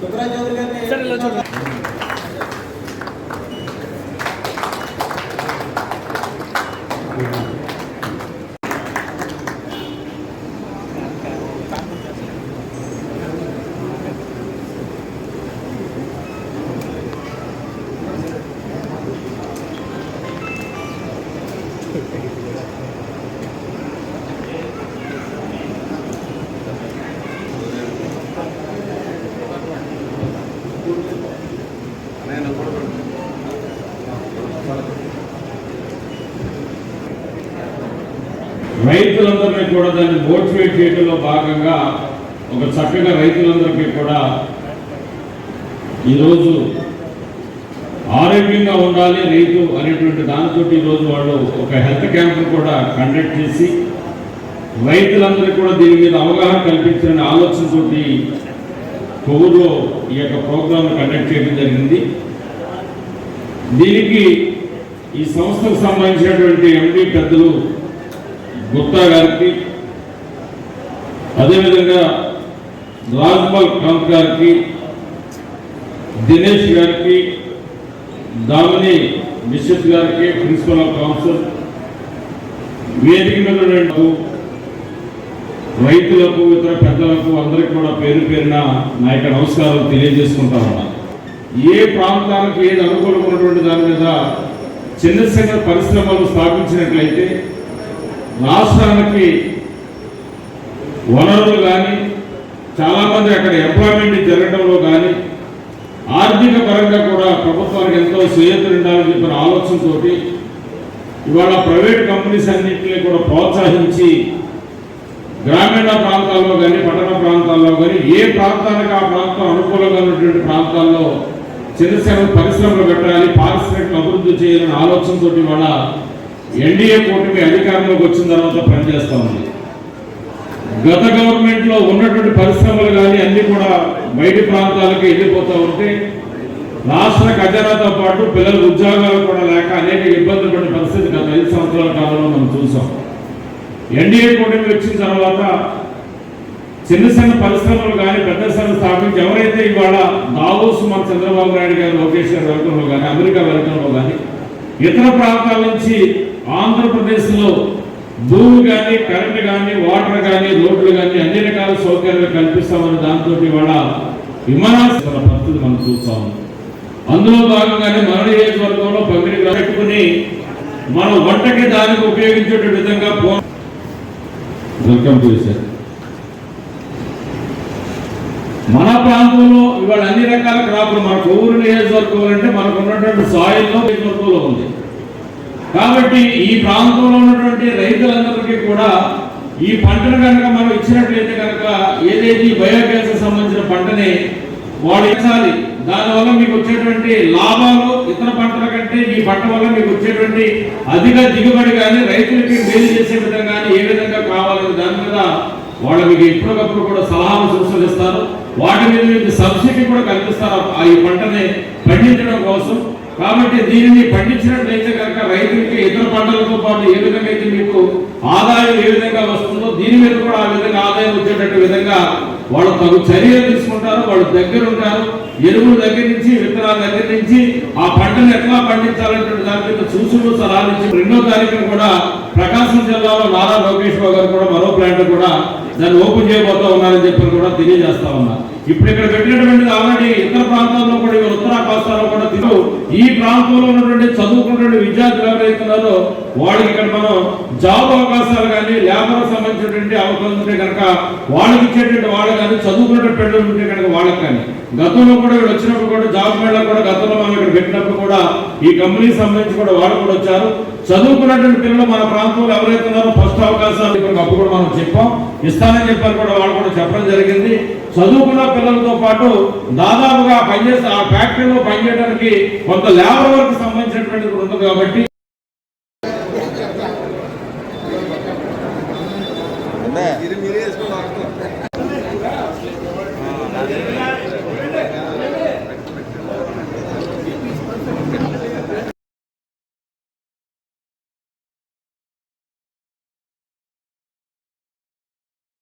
సుబ్రాజ్ చౌదరి గారిని రైతులందరినీ కూడా దాన్ని మోటివేట్ చేయడంలో భాగంగా ఒక చక్కగా రైతులందరికీ కూడా ఈరోజు ఆరోగ్యంగా ఉండాలి రైతు అనేటువంటి దానితో ఈరోజు వాళ్ళు ఒక హెల్త్ క్యాంప్ కూడా కండక్ట్ చేసి రైతులందరికీ కూడా దీని మీద అవగాహన కల్పించిన ఆలోచనతోటి కొవ్వూరులో ఈ యొక్క ప్రోగ్రామ్ కండక్ట్ చేయడం జరిగింది. దీనికి ఈ సంస్థకు సంబంధించినటువంటి ఎంపీ పెద్దలు గుప్తా గారికి అదేవిధంగా రాజ్పాల్ కాంత్ గారికి దినేష్ గారికి దామిని మిషత్ గారికి ప్రిన్సిపల్ ఆఫ్ కౌన్సిల్ వేదిక మీద రైతులకు ఇతర పెద్దలకు అందరికీ కూడా పేరు పేరిన నా యొక్క నమస్కారాలు తెలియజేసుకుంటా ఉన్నా ఏ ప్రాంతానికి ఏది అనుకూలమైనటువంటి దాని మీద చిన్న పరిశ్రమలు స్థాపించినట్లయితే రాష్ట్రానికి వనరులు కానీ చాలామంది అక్కడ ఎంప్లాయ్మెంట్ జరగడంలో కానీ ఆర్థిక పరంగా కూడా ప్రభుత్వానికి ఎంతో స్వేయత ఉండాలని చెప్పిన ఆలోచనతోటి ఇవాళ ప్రైవేట్ కంపెనీస్ అన్నింటినీ కూడా ప్రోత్సహించి గ్రామీణ ప్రాంతాల్లో కానీ పట్టణ ప్రాంతాల్లో కానీ ఏ ప్రాంతానికి ఆ ప్రాంతం అనుకూలంగా ఉన్నటువంటి ప్రాంతాల్లో చిన్న పరిశ్రమలు పెట్టాలి పారిశ్రామిక అభివృద్ధి చేయాలనే ఆలోచనతో వాళ్ళ ఎన్డీఏ కూటమి అధికారంలోకి వచ్చిన తర్వాత పనిచేస్తా ఉంది. గత గవర్నమెంట్లో ఉన్నటువంటి పరిశ్రమలు కానీ అన్నీ కూడా బయటి ప్రాంతాలకు వెళ్ళిపోతూ ఉంటే రాష్ట్ర ఖజానాతో పాటు పిల్లలకు ఉద్యోగాలు కూడా లేక అనేక ఇబ్బందులు పడిన పరిస్థితి గత ఐదు సంవత్సరాల కాలంలో మనం చూసాం. ఎన్డీఏ కూటమి వచ్చిన తర్వాత చిన్న చిన్న పరిశ్రమలు కానీ పెద్ద స్థానం స్థాపించి ఎవరైతే ఇవాళ దావోస్ మన చంద్రబాబు నాయుడు గారు లోకేష్ గారు వెళ్ళడంలో కానీ అమెరికా వెళ్ళడంలో కానీ ఇతర ప్రాంతాల నుంచి ఆంధ్రప్రదేశ్లో భూమి కానీ కరెంట్ కానీ వాటర్ కానీ రోడ్లు కానీ అన్ని రకాల సౌకర్యాలు కల్పిస్తామని దాంతో ఇవాళ విమానాశ్రయ పరిస్థితి మనం చూస్తాము అందులో భాగంగానే మన నియోజకవర్గంలో పంపిణీ పెట్టుకుని మనం వంటకి దానికి ఉపయోగించే విధంగా పో వెల్కమ్ టు సార్ మన ప్రాంతంలో ఇవాళ అన్ని రకాల క్రాపులు మన కొవ్వూరు నియోజకవర్గం అంటే మనకు ఉన్నటువంటి సాయిల్లో నియోజకవర్గంలో ఉంది. కాబట్టి ఈ ప్రాంతంలో ఉన్నటువంటి రైతులందరికీ కూడా ఈ పంటను కనుక మనం ఇచ్చినట్లయితే కనుక ఏదైతే ఈ బయోగ్యాస్ సంబంధించిన పంటని వాడించాలి దానివల్ల మీకు వచ్చేటువంటి లాభాలు ఇతర పంటల కంటే ఈ పంట వల్ల మీకు వచ్చేటువంటి అధిక దిగుబడి కానీ రైతులకి మేలు చేసే విధంగా కానీ ఏ విధంగా కావాలని దాని మీద వాళ్ళు మీకు ఎప్పటికప్పుడు కూడా సలహాలు సూచనలు ఇస్తారు. వాటి మీద మీకు సబ్సిడీ కూడా కల్పిస్తారు. ఆ ఈ పంటని పండించడం కోసం. కాబట్టి దీనిని పండించినట్లయితే కనుక రైతులకి ఇతర పంటలతో పాటు ఏ విధంగా అయితే మీకు ఆదాయం ఏ విధంగా వస్తుందో దీని మీద కూడా ఆ విధంగా ఆదాయం వచ్చేటట్టు విధంగా వాళ్ళు తగు చర్యలు తీసుకుంటారు. వాళ్ళు దగ్గర ఉంటారు. ఎరువుల దగ్గర నుంచి విత్తనాల దగ్గర నుంచి ఆ పంటను ఎట్లా పండించాలంటే దాని మీద చూసులు సలహాలు ఇచ్చి రెండో తారీఖున కూడా ప్రకాశం జిల్లాలో నారా లోకేష్ బాబు గారు కూడా మరో ప్లాంట్ కూడా దాన్ని ఓపెన్ చేయబోతా ఉన్నారని చెప్పి కూడా తెలియజేస్తా ఉన్నా. ఇప్పుడు ఇక్కడ పెట్టినటువంటి ఆల్రెడీ ఇతర ప్రాంతాల్లో కూడా ఇవాళ ఉత్తర కోస్తాలో కూడా తిరుగు ఈ ప్రాంతంలో ఉన్నటువంటి చదువుకున్నటువంటి విద్యార్థులు ఎవరైతే ఉన్నారో వాళ్ళకి ఇక్కడ మనం జాబ్ అవకాశాలు కానీ లేబర్ సంబంధించినటువంటి అవకాశం ఉంటే కనుక వాళ్ళకి ఇచ్చేటువంటి వాళ్ళు కానీ చదువుకున్నటువంటి పిల్లలు ఉంటే కనుక వాళ్ళకి కానీ. గతంలో కూడా ఇక్కడ వచ్చినప్పుడు కూడా జాబ్ మేళ కూడా గతంలో మనం ఇక్కడ పెట్టినప్పుడు కూడా ఈ కంపెనీకి సంబంధించి కూడా వాళ్ళు కూడా వచ్చారు. చదువుకున్నటువంటి పిల్లలు మన ప్రాంతంలో ఎవరైతే ఉన్నారో ఫస్ట్ అవకాశాలు అప్పుడు కూడా మనం చెప్పాం. ఇస్తానని చెప్పారు కూడా వాళ్ళు కూడా చెప్పడం జరిగింది. చదువుకున్న పిల్లలతో పాటు దాదాపుగా పనిచేసే ఆ ఫ్యాక్టరీలో పనిచేయడానికి కొంత లేబర్ వర్క్ సంబంధించినటువంటి ఉంటుంది కాబట్టి